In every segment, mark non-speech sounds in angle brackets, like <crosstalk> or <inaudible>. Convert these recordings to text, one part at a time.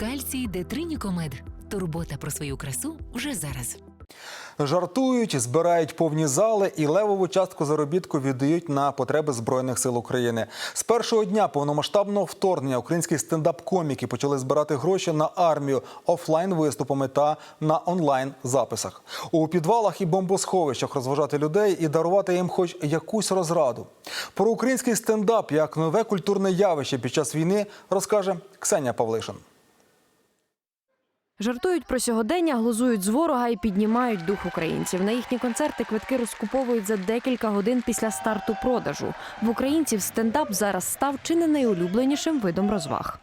Кальцій Детринікомед. Турбота про свою красу вже зараз. Жартують, збирають повні зали і левову частку заробітку віддають на потреби збройних сил України. З першого дня повномасштабного вторгнення українські стендап-коміки почали збирати гроші на армію офлайн виступами та на онлайн записах. У підвалах і бомбосховищах розважати людей і дарувати їм хоч якусь розраду. Про український стендап як нове культурне явище під час війни розкаже Ксенія Павлишин. Жартують про сьогодення, глузують з ворога і піднімають дух українців. На їхні концерти квитки розкуповують за декілька годин після старту продажу. В українців стендап зараз став чи не найулюбленішим видом розваг.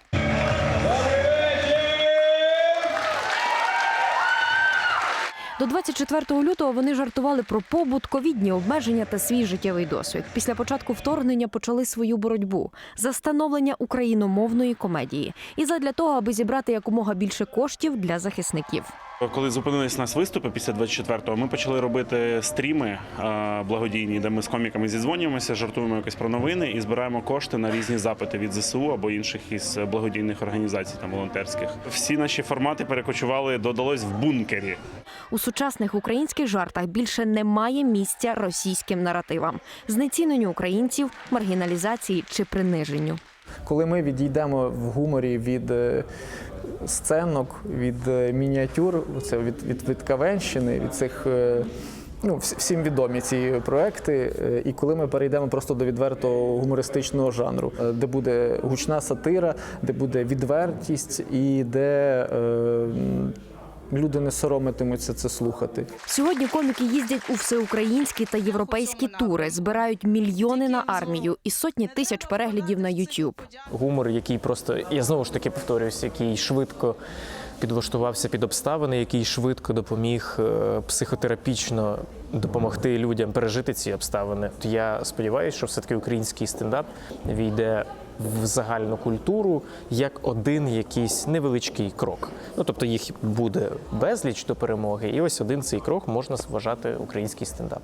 До 24 лютого вони жартували про побут, ковідні обмеження та свій життєвий досвід. Після початку вторгнення почали свою боротьбу за становлення україномовної комедії і задля того, аби зібрати якомога більше коштів для захисників. Коли зупинились нас виступи після 24-го, ми почали робити стріми благодійні, де ми з коміками зідзвонюємося, жартуємо якось про новини і збираємо кошти на різні запити від ЗСУ або інших із благодійних організацій та волонтерських. Всі наші формати перекочували додалось в бункері. У сучасних українських жартах більше немає місця російським наративам, знеціненню українців, маргіналізації чи приниженню. Коли ми відійдемо в гуморі від е, сценок, від е, мініатюр, це від, від, від Кавенщини, від цих. е, Ну, всім відомі ці проекти, і коли ми перейдемо просто до відвертого гумористичного жанру, де буде гучна сатира, де буде відвертість і де е, люди не соромитимуться це слухати. Сьогодні коміки їздять у всеукраїнські та європейські тури, збирають мільйони на армію і сотні тисяч переглядів на YouTube. гумор, який просто я знову ж таки повторююсь, який швидко підлаштувався під обставини, який швидко допоміг е, психотерапічно допомогти людям пережити ці обставини. Я сподіваюся, що все-таки український стендап війде в загальну культуру як один якийсь невеличкий крок. Ну тобто їх буде безліч до перемоги, і ось один цей крок можна вважати український стендап.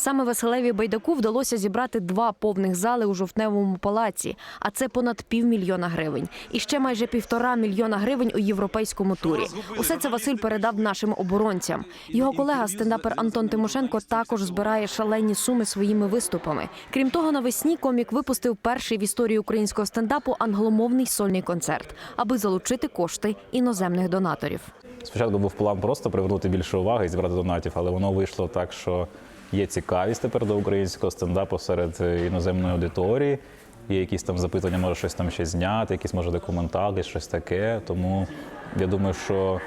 Саме Василеві Байдаку вдалося зібрати два повних зали у жовтневому палаці, а це понад півмільйона гривень. І ще майже півтора мільйона гривень у європейському турі. Усе це Василь передав нашим оборонцям. Його колега стендапер Антон Тимошенко також збирає шалені суми своїми виступами. Крім того, навесні комік випустив перший в історії українського стендапу англомовний сольний концерт, аби залучити кошти іноземних донаторів. Спочатку був план просто привернути більше уваги і зібрати донатів, але воно вийшло так, що є цікавість тепер до українського стендапу серед е, іноземної аудиторії. Є якісь там запитання, може щось там ще зняти, якісь може документалки, щось таке. Тому я думаю, що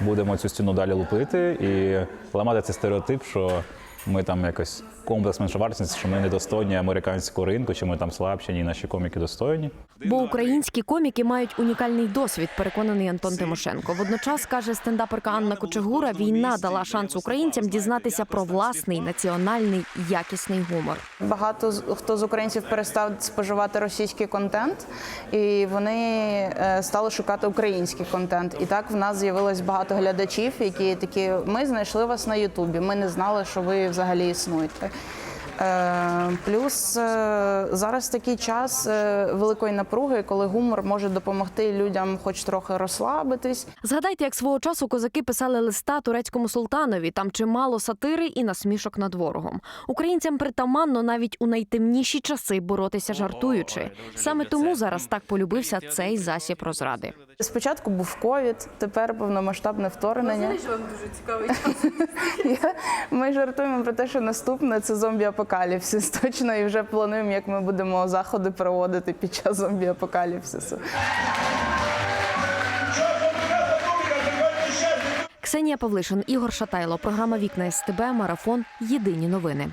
будемо цю стіну далі лупити і ламати цей стереотип, що ми там якось комплекс меншовартісності, що ми недостойні американського ринку, чи ми там слабші, ні наші коміки достойні. Бо українські коміки мають унікальний досвід, переконаний Антон Тимошенко. Водночас каже стендаперка Анна Кочегура, війна дала шанс українцям дізнатися про власний національний якісний гумор. Багато з- хто з українців перестав споживати російський контент, і вони е, стали шукати український контент. І так в нас з'явилось багато глядачів, які такі: ми знайшли вас на Ютубі. Ми не знали, що ви взагалі існуєте. Е, Плюс е, зараз такий час е, великої напруги, коли гумор може допомогти людям, хоч трохи розслабитись. Згадайте, як свого часу козаки писали листа турецькому султанові. Там чимало сатири і насмішок над ворогом. Українцям притаманно навіть у найтемніші часи боротися жартуючи. Саме тому зараз так полюбився цей засіб розради. Спочатку був ковід, тепер повномасштабне вторгнення. вам дуже цікавий час. <laughs> Ми жартуємо про те, що наступне це зомбі-апокаліпсис. Точно, і вже плануємо, як ми будемо заходи проводити під час зомбі-апокаліпсису. Ксенія Павлишин, Ігор Шатайло, програма Вікна СТБ, Марафон. Єдині новини.